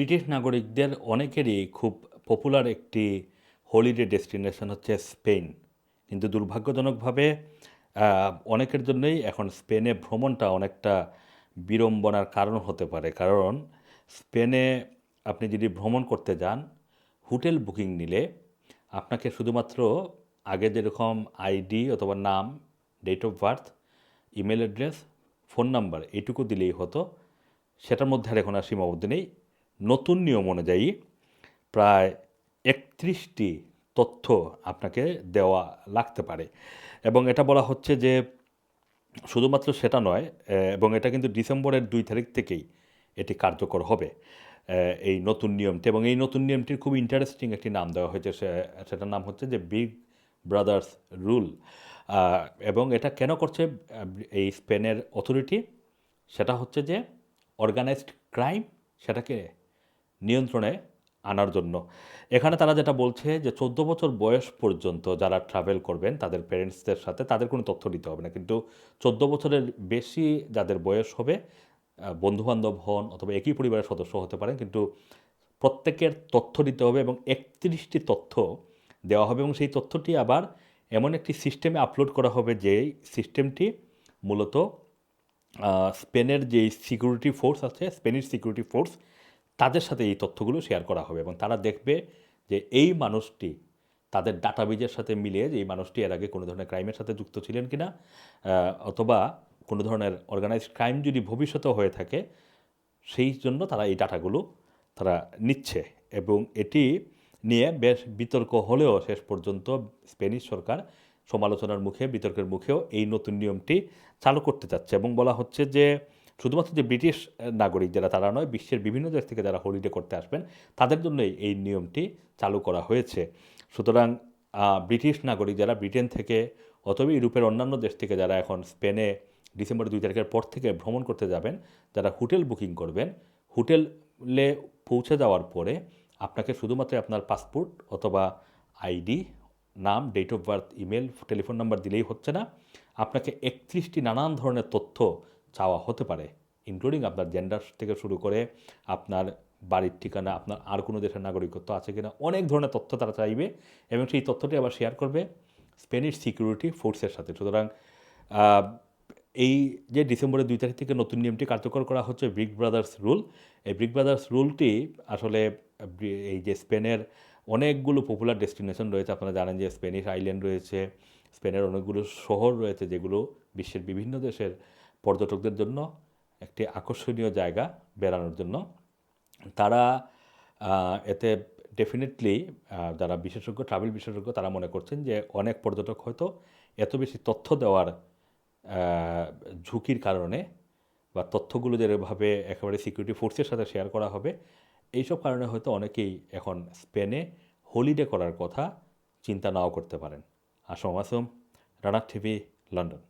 British নাগরিকদের অনেকেরই খুব পপুলার একটি হলিডে ডেস্টিনেশন হচ্ছে স্পেন। কিন্তু দুর্ভাগ্যজনকভাবে অনেকের জন্যই এখন স্পেনে ভ্রমণটা অনেকটা বিড়ম্বনার কারণ হতে পারে। কারণ স্পেনে আপনি যদি ভ্রমণ করতে যান, হোটেল বুকিং নিলে আপনাকে শুধুমাত্র আগে যেরকম আইডি অথবা নাম date of birth email address phone number এইটুকু দিলেই হতো। সেটার মধ্যে আর এখন আর সীমাবদ্ধ নেই। নতুন নিয়ম অনুযায়ী প্রায় একত্রিশটি তথ্য আপনাকে দেওয়া লাগতে পারে। এবং এটা বলা হচ্ছে যে শুধুমাত্র সেটা নয় এবং এটা কিন্তু ডিসেম্বরের দুই তারিখ থেকেই এটি কার্যকর হবে এই নতুন নিয়মটি। এবং এই নতুন নিয়মটির খুব ইন্টারেস্টিং একটি নাম দেওয়া হয়েছে সেটার নাম হচ্ছে যে বিগ ব্রাদার্স রুল এবং এটা কেন করছে, এই স্পেনের অথরিটি, সেটা হচ্ছে যে অর্গানাইজড ক্রাইম সেটাকে নিয়ন্ত্রণে আনার জন্য। এখানে তারা যেটা বলছে যে, চোদ্দ বছর বয়স পর্যন্ত যারা ট্রাভেল করবেন, তাদের প্যারেন্টসদের সাথে তাদের কোনো তথ্য দিতে হবে না। কিন্তু চোদ্দ বছরের বেশি যাদের বয়স হবে বন্ধুবান্ধব হন অথবা একই পরিবারের সদস্য হতে পারেন, কিন্তু প্রত্যেকের তথ্য দিতে হবে এবং একত্রিশটি তথ্য দেওয়া হবে এবং সেই তথ্যটি আবার এমন একটি সিস্টেমে আপলোড করা হবে যে সিস্টেমটি মূলত স্পেনের যে সিকিউরিটি ফোর্স আছে স্পেনিশ সিকিউরিটি ফোর্স তাদের সাথে এই তথ্যগুলো শেয়ার করা হবে এবং তারা দেখবে যে এই মানুষটি তাদের ডাটাবেজের সাথে মিলিয়ে যে এই মানুষটি এর আগে কোনো ধরনের ক্রাইমের সাথে যুক্ত ছিলেন কি না অথবা কোনো ধরনের অর্গানাইজ ক্রাইম যদি ভবিষ্যতেও হয়ে থাকে, সেই জন্য তারা এই ডাটাগুলো তারা নিচ্ছে এবং এটি নিয়ে বেশ বিতর্ক হলেও শেষ পর্যন্ত স্পেনিশ সরকার সমালোচনার মুখে, বিতর্কের মুখেও এই নতুন নিয়মটি চালু করতে চাচ্ছে এবং বলা হচ্ছে যে শুধুমাত্র যে ব্রিটিশ নাগরিক যারা তারা নয়, বিশ্বের বিভিন্ন দেশ থেকে যারা হলিডে করতে আসবেন, তাদের জন্যই এই নিয়মটি চালু করা হয়েছে। সুতরাং ব্রিটিশ নাগরিক যারা ব্রিটেন থেকে অথবা ইউরোপের অন্যান্য দেশ থেকে যারা এখন স্পেনে ডিসেম্বর দুই তারিখের পর থেকে ভ্রমণ করতে যাবেন, যারা হোটেল বুকিং করবেন, হোটেলে পৌঁছে যাওয়ার পরে আপনাকে শুধুমাত্র আপনার পাসপোর্ট অথবা আইডি, নাম date of birth email telephone number দিলেই হচ্ছে না। আপনাকে একত্রিশটি নানান ধরনের তথ্য চাওয়া হতে পারে ইনক্লুডিং আপনার জেন্ডার থেকে শুরু করে আপনার বাড়ির ঠিকানা, আপনার আর কোনো দেশের নাগরিকত্ব আছে কিনা, অনেক ধরনের তথ্য তারা চাইবে এবং সেই তথ্যটি আবার শেয়ার করবে স্পেনিশ সিকিউরিটি ফোর্সের সাথে। সুতরাং এই যে ডিসেম্বরের দুই তারিখ থেকে নতুন নিয়মটি কার্যকর করা হচ্ছে ব্রিক ব্রাদার্স রুল এই ব্রিক ব্রাদার্স রুলটি আসলে, এই যে স্পেনের অনেকগুলো পপুলার ডেস্টিনেশন রয়েছে, আপনারা জানেন যে স্পেনিশ আইল্যান্ড রয়েছে স্পেনের অনেকগুলো শহর রয়েছে যেগুলো বিশ্বের বিভিন্ন দেশের পর্যটকদের জন্য একটি আকর্ষণীয় জায়গা বেড়ানোর জন্য। তারা এতে ডেফিনেটলি যারা বিশেষজ্ঞ ট্রাভেল বিশেষজ্ঞ, তারা মনে করছেন যে অনেক পর্যটক হয়তো এত বেশি তথ্য দেওয়ার ঝুঁকির কারণে বা তথ্যগুলো যেভাবে একেবারে সিকিউরিটি ফোর্সের সাথে শেয়ার করা হবে, এইসব কারণে হয়তো অনেকেই এখন স্পেনে হলিডে করার কথা চিন্তা নাও করতে পারেন। আসম আসম রানার টিভি লন্ডন